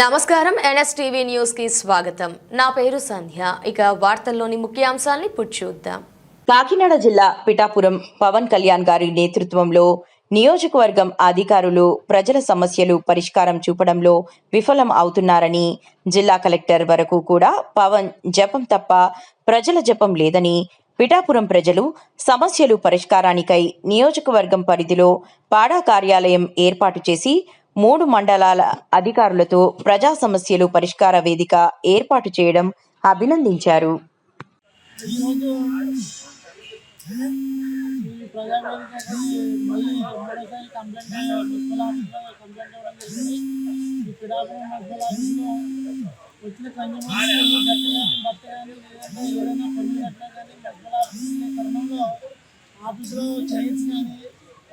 నమస్కారం. ఎన్ఎస్టీవీ న్యూస్కి స్వాగతం. నా పేరు సంధ్య. ఇక వార్తల్లోని ముఖ్యాంశాల్ని చూద్దాం. కాకినాడ జిల్లా పిఠాపురం పవన్ కళ్యాణ్ గారి నేతృత్వంలో నియోజకవర్గం అధికారులు ప్రజల సమస్యలు పరిష్కారం చూపడంలో విఫలం అవుతున్నారని జిల్లా కలెక్టర్ వరకు కూడా పవన్ జపం తప్ప ప్రజల జపం లేదని పిఠాపురం ప్రజలు సమస్యలు పరిష్కారానికై నియోజకవర్గం పరిధిలో పాడా కార్యాలయం ఏర్పాటు చేసి మూడు మండలాల అధికారులతో ప్రజా సమస్యలు పరిష్కార వేదిక ఏర్పాటు చేయడం అభినందించారు. వచ్చిన చైర్స్ కానీ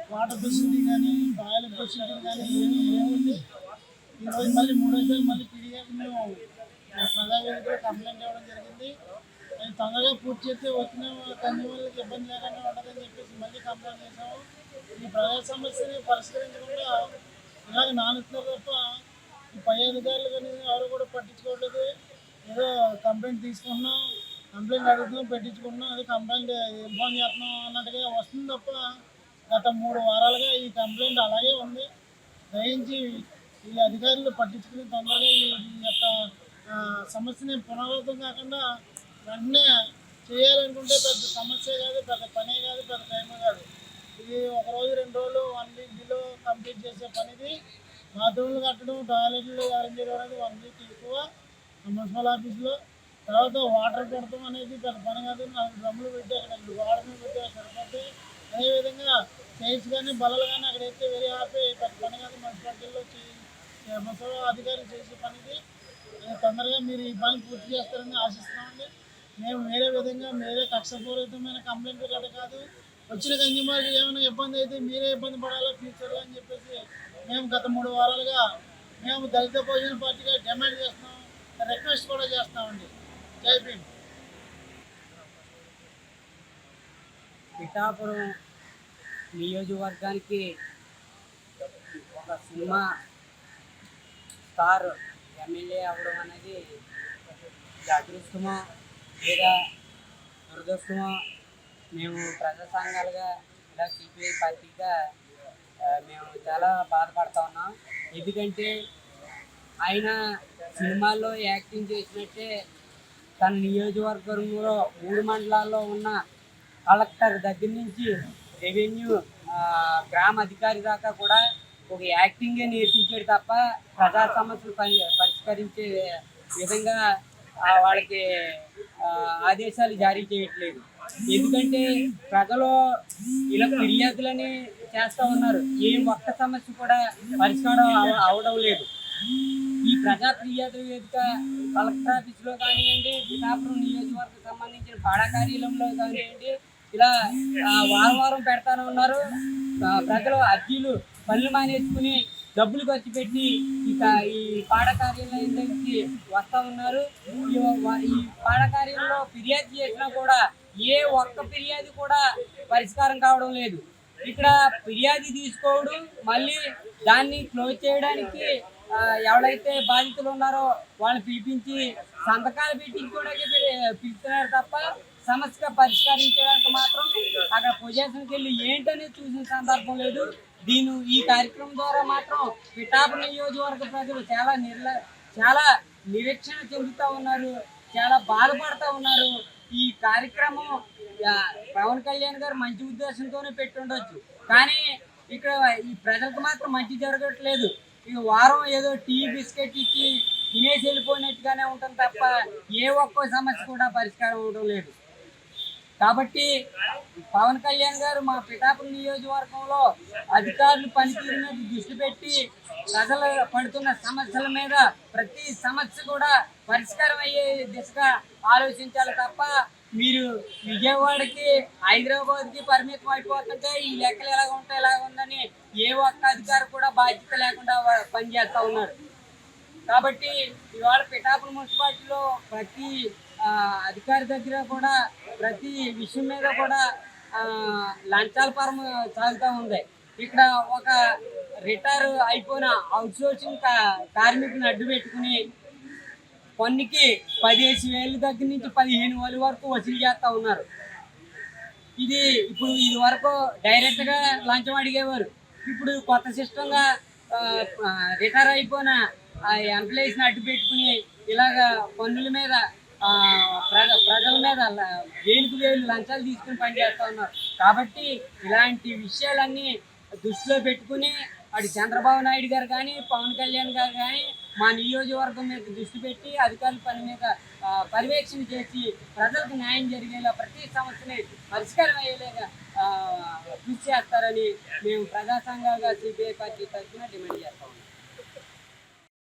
వాటర్ ఫెసిలిటీ కానీ టాయిలెట్ ఫెసిలిటీ కానీ ఏమీ ఏముంది ఈరోజు మళ్ళీ మూడోసారి మళ్ళీ పీడిఎఫ్ మేము ప్రజావేదికలో కంప్లైంట్ ఇవ్వడం జరిగింది. అది తొందరగా పూర్తి చేస్తే వచ్చిన కన్యూమర్లకు ఇబ్బంది లేకుండా ఉండదని చెప్పేసి మళ్ళీ కంప్లైంట్ చేసాము ఈ ప్రజా సమస్యని పరిష్కరించకుండా ఇలాగ నానుతున్నారు తప్ప ఈ పై అధికారులు కానీ ఎవరు కూడా పట్టించుకోవట్లేదు. ఏదో కంప్లైంట్ తీసుకుంటున్నాం కంప్లైంట్ అడుగుతున్నాం పెట్టించుకుంటున్నాం అది కంప్లైంట్ ఇన్ఫామ్ చేస్తున్నాం అన్నట్టుగా వస్తుంది తప్ప గత మూడు వారాలుగా ఈ కంప్లైంట్ అలాగే ఉంది. దయించి ఈ అధికారులు పట్టించుకుని తొందరగా ఈ యొక్క సమస్యని పునరావృతం కాకుండా వెంటనే చేయాలనుకుంటే పెద్ద సమస్య కాదు పెద్ద పనే కాదు పెద్ద టైం కాదు. ఇది ఒక రోజు రెండు రోజులు వన్ వీక్లో కంప్లీట్ చేసే పనిది. బాత్రూమ్లు కట్టడం టాయిలెట్లు అరేంజ్ చేయడం అనేది వన్ వీక్ ఎక్కువ మున్సిపల్ ఆఫీస్లో తర్వాత వాటర్ పెడతాం అనేది పెద్ద పని కాదు. నాలుగు డ్రమ్ములు పెట్టి అక్కడ గోడ మీద పెట్టి సరిపోతే అదేవిధంగా టైల్స్ కానీ బలలు కానీ అక్కడ అయితే వెరీ హ్యాపీ పెద్ద పని కాదు మున్సిపాలిటీలో మున్సిపల్ అధికారులు చేసే పనికి తొందరగా మీరు ఈ పని పూర్తి చేస్తారని ఆశిస్తామండి మేము వేరే విధంగా మీరే కక్షపూరితమైన కంప్లైంట్ కూడా కాదు. వచ్చిన కన్జ్యూమర్కి ఏమైనా ఇబ్బంది అయితే మీరే ఇబ్బంది పడాలో ఫ్యూచర్లో అని చెప్పేసి మేము గత మూడు వారాలుగా మేము దళిత భోజన పార్టీగా డిమాండ్ చేస్తున్నాం రిక్వెస్ట్ కూడా చేస్తామండి జై భీమ్. పిఠాపురం నియోజకవర్గానికి ఒక సినిమా స్టార్ ఎమ్మెల్యే అవ్వడం అనేది ఇది అదృష్టమో లేదా దురదృష్టమో మేము ప్రజా సంఘాలుగా ఇలా సిపిఐ పార్టీగా మేము చాలా బాధపడతా ఉన్నాం. ఎందుకంటే ఆయన సినిమాల్లో యాక్టింగ్ చేసినట్టే తన నియోజకవర్గంలో మూడు మండలాల్లో ఉన్న కలెక్టర్ దగ్గర నుంచి రెవెన్యూ గ్రామ అధికారి దాకా కూడా ఒక యాక్టింగే నేర్పించాడు తప్ప ప్రజా సమస్యలు పరి పరిష్కరించే విధంగా వాళ్ళకి ఆదేశాలు జారీ చేయట్లేదు. ఎందుకంటే ప్రజలు ఇలా ఫిర్యాదులని చేస్తూ ఉన్నారు. ఏ ఒక్క సమస్య కూడా పరిష్కారం అవడం లేదు ఈ ప్రజా ఫిర్యాదుల వేదిక కలెక్టర్ ఆఫీస్లో కానివ్వండి పిఠాపురం నియోజకవర్గం సంబంధించిన పాడా కార్యాలయంలో కానివ్వండి ఇలా వారం వారం పెడతానే ఉన్నారు. ప్రజలు అర్జీలు పనులు మానేసుకుని డబ్బులు ఖర్చు పెట్టి ఇక ఈ పాడ వస్తా వస్తూ ఉన్నారు. ఈ వ- పాడ ఫిర్యాదు చేసినా కూడా ఏ ఒక్క ఫిర్యాదు కూడా పరిష్కారం కావడం లేదు. ఇక్కడ ఫిర్యాదు తీసుకోవడం మళ్ళీ దాన్ని క్లోజ్ చేయడానికి ఎవరైతే బాధితులు ఉన్నారో వాళ్ళని పిలిపించి సంతకాలు పెట్టించుకోవడానికి పిలుస్తున్నారు తప్ప సమస్య పరిష్కరించడానికి మాత్రం అక్కడ పొజిషన్కి వెళ్ళి ఏంటనేది చూసిన సందర్భం లేదు. దీని ఈ కార్యక్రమం ద్వారా మాత్రం పిఠాపు నియోజకవర్గ ప్రజలు చాలా నిర్ల చాలా నిరీక్షణ చెందుతూ ఉన్నారు. చాలా బాధపడుతూ ఉన్నారు. ఈ కార్యక్రమం పవన్ కళ్యాణ్ గారు మంచి ఉద్దేశంతోనే పెట్టి ఉండొచ్చు కానీ ఇక్కడ ఈ ప్రజలకు మాత్రం మంచి జరగట్లేదు. ఇక వారం ఏదో టీ బిస్కెట్ ఇచ్చి తినేసి వెళ్ళిపోయినట్టుగానే ఉంటుంది తప్ప ఏ ఒక్క సమస్య కూడా పరిష్కారం అవడం లేదు. కాబట్టి పవన్ కళ్యాణ్ గారు మా పిఠాపురం నియోజకవర్గంలో అధికారులు పనితీరు మీద దృష్టి పెట్టి ప్రజలు పడుతున్న సమస్యల మీద ప్రతి సమస్య కూడా పరిష్కారం అయ్యే దిశగా ఆలోచించాలి తప్ప మీరు విజయవాడకి హైదరాబాద్కి పరిమితం అయిపోతుంటే ఈ లెక్కలు ఎలాగ ఉంటాయి ఎలాగ ఉందని ఏ ఒక్క అధికారి కూడా బాధ్యత లేకుండా పనిచేస్తూ ఉన్నారు. కాబట్టి ఇవాళ పిఠాపురం మున్సిపాలిటీలో ప్రతి అధికారి దగ్గర కూడా ప్రతి విషయం మీద కూడా లంచాల పరం సాగుతూ ఉంది. ఇక్కడ ఒక రిటైర్ అయిపోయిన అవుట్సోర్సింగ్ కార్మికుని అడ్డు పెట్టుకుని పన్నుకి పదిహేను వేలు దగ్గర నుంచి పదిహేను వేల వరకు వసూలు చేస్తూ ఉన్నారు. ఇది ఇప్పుడు ఇది వరకు డైరెక్ట్గా లంచం అడిగేవారు. ఇప్పుడు కొత్త సిస్టంగా రిటైర్ అయిపోయిన ఎంప్లాయీస్ని అడ్డు పెట్టుకుని ఇలాగ పన్నుల మీద ప్రజ ప్రజల మీద ల- వేలుకు వేలు లంచాలు తీసుకుని పనిచేస్తూ ఉన్నారు. కాబట్టి ఇలాంటి విషయాలన్నీ దృష్టిలో పెట్టుకుని అటు చంద్రబాబు నాయుడు గారు కానీ పవన్ కళ్యాణ్ గారు కానీ మా నియోజకవర్గం మీద దృష్టి పెట్టి అధికారుల పని మీద పర్యవేక్షణ చేసి ప్రజలకు న్యాయం జరిగేలా ప్రతి సమస్యని పరిష్కారం అయ్యేలాగా కృషి చేస్తారని మేము ప్రజా సంఘాలుగా సిపిఐ పార్టీ తరఫున డిమాండ్ చేస్తాం